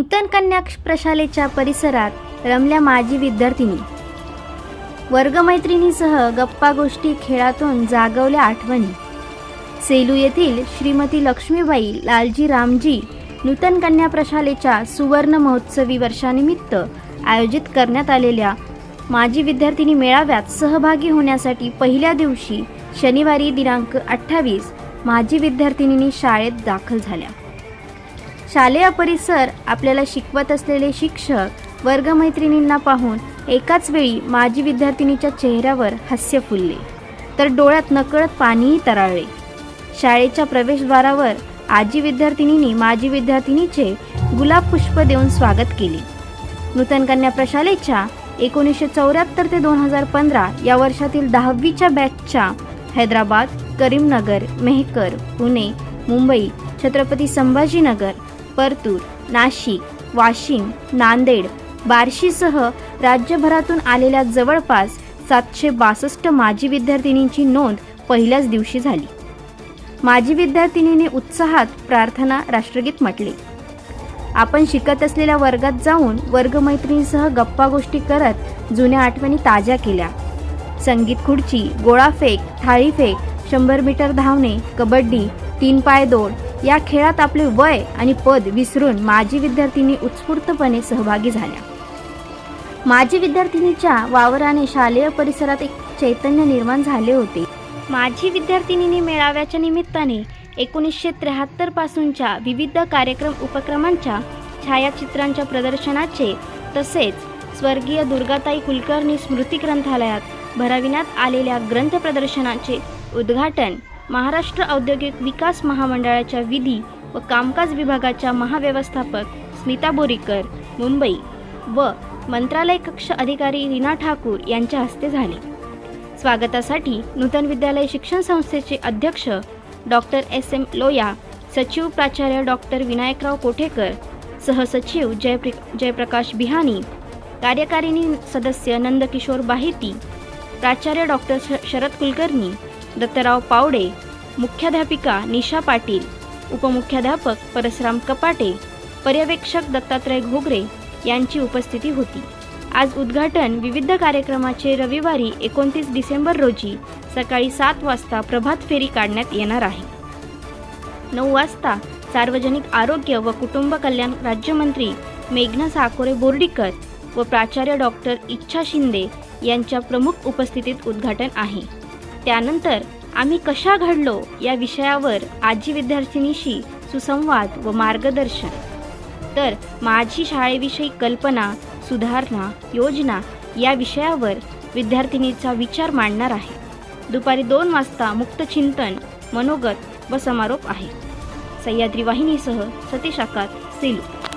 नूतन कन्या प्रशालेच्या परिसरात रमल्या माजी विद्यार्थिनी. वर्गमैत्रिणीसह गप्पा गोष्टी खेळातून जागवल्या आठवणी. सेलू येथील श्रीमती लक्ष्मीबाई लालजी रामजी नूतन कन्या प्रशालेच्या सुवर्ण महोत्सवी वर्षानिमित्त आयोजित करण्यात आलेल्या माजी विद्यार्थिनी मेळाव्यात सहभागी होण्यासाठी पहिल्या दिवशी शनिवारी दिनांक अठ्ठावीस माजी विद्यार्थिनींनी शाळेत दाखल झाल्या. शालेय परिसर आपल्याला शिकवत असलेले शिक्षक वर्गमैत्रिणींना पाहून एकाच वेळी माजी विद्यार्थिनीच्या चेहऱ्यावर हास्य फुलले. तर डोळ्यात नकळत पाणीही तराळले शाळेच्या प्रवेशद्वारावर आजी विद्यार्थिनींनी माजी विद्यार्थिनीचे गुलाब पुष्प देऊन स्वागत केले. नूतन कन्या प्रशालेच्या एकोणीसशे चौऱ्याहत्तर ते दोन हजार पंधरा या वर्षातील दहावीच्या बॅचच्या हैदराबाद करीमनगर मेहकर पुणे मुंबई छत्रपती संभाजीनगर परतूर नाशिक वाशिम नांदेड बार्शीसह राज्यभरातून आलेल्या जवळपास सातशे बासष्ट माजी विद्यार्थिनींची नोंद पहिल्याच दिवशी झाली. माजी विद्यार्थिनीने उत्साहात प्रार्थना राष्ट्रगीत म्हटले. आपण शिकत असलेल्या वर्गात जाऊन वर्गमैत्रिणीसह गप्पा गोष्टी करत जुन्या आठवणी ताज्या केल्या. संगीत खुर्ची गोळाफेक थाळीफेक शंभर मीटर धावणे कबड्डी तीन पाय दौड या खेळात आपले वय आणि पद विसरून माजी विद्यार्थिनी उत्स्फूर्तपणे सहभागी झाल्या. माजी विद्यार्थिनीच्या वावराने शालेय परिसरात एक चैतन्य निर्माण झाले होते. माजी विद्यार्थिनीने मेळाव्याच्या निमित्ताने एकोणीसशे त्र्याहत्तर पासूनच्या विविध कार्यक्रम उपक्रमांच्या छायाचित्रांच्या प्रदर्शनाचे तसेच स्वर्गीय दुर्गाताई कुलकर्णी स्मृती ग्रंथालयात भरविण्यात आलेल्या ग्रंथ प्रदर्शनाचे उद्घाटन महाराष्ट्र औद्योगिक विकास महामंडळाच्या विधी व कामकाज विभागाच्या महाव्यवस्थापक स्मिता बोरीकर मुंबई व मंत्रालय कक्ष अधिकारी रीना ठाकूर यांच्या हस्ते झाले. स्वागतासाठी नूतन विद्यालय शिक्षण संस्थेचे अध्यक्ष डॉक्टर एस एम लोया सचिव प्राचार्य डॉक्टर विनायकराव कोठेकर सहसचिव जयप्रि जयप्रकाश बिहानी कार्यकारिणी सदस्य नंदकिशोर बाहिती प्राचार्य डॉक्टर श शरद कुलकर्णी दत्तराव पावडे मुख्याध्यापिका निशा पाटील उपमुख्याध्यापक परसराम कपाटे पर्यवेक्षक दत्तात्रय घोगरे यांची उपस्थिती होती. आज उद्घाटन विविध कार्यक्रमाचे रविवारी एकोणतीस डिसेंबर रोजी सकाळी सात वाजता प्रभात फेरी काढण्यात येणार आहे. नऊ वाजता सार्वजनिक आरोग्य व कुटुंब कल्याण राज्यमंत्री मेघना साकोरे बोर्डीकर व प्राचार्य डॉक्टर इच्छा शिंदे यांच्या प्रमुख उपस्थितीत उद्घाटन आहे. त्यानंतर आम्ही कशा घडलो या विषयावर आजी विद्यार्थिनीशी सुसंवाद व मार्गदर्शन. तर माझी शाळेविषयी कल्पना सुधारणा योजना या विषयावर विद्यार्थिनीचा विचार मांडणार आहे. दुपारी दोन वाजता मुक्त चिंतन मनोगत व समारोप आहे. सह्याद्री वाहिनीसह सतीश आकात सेलू.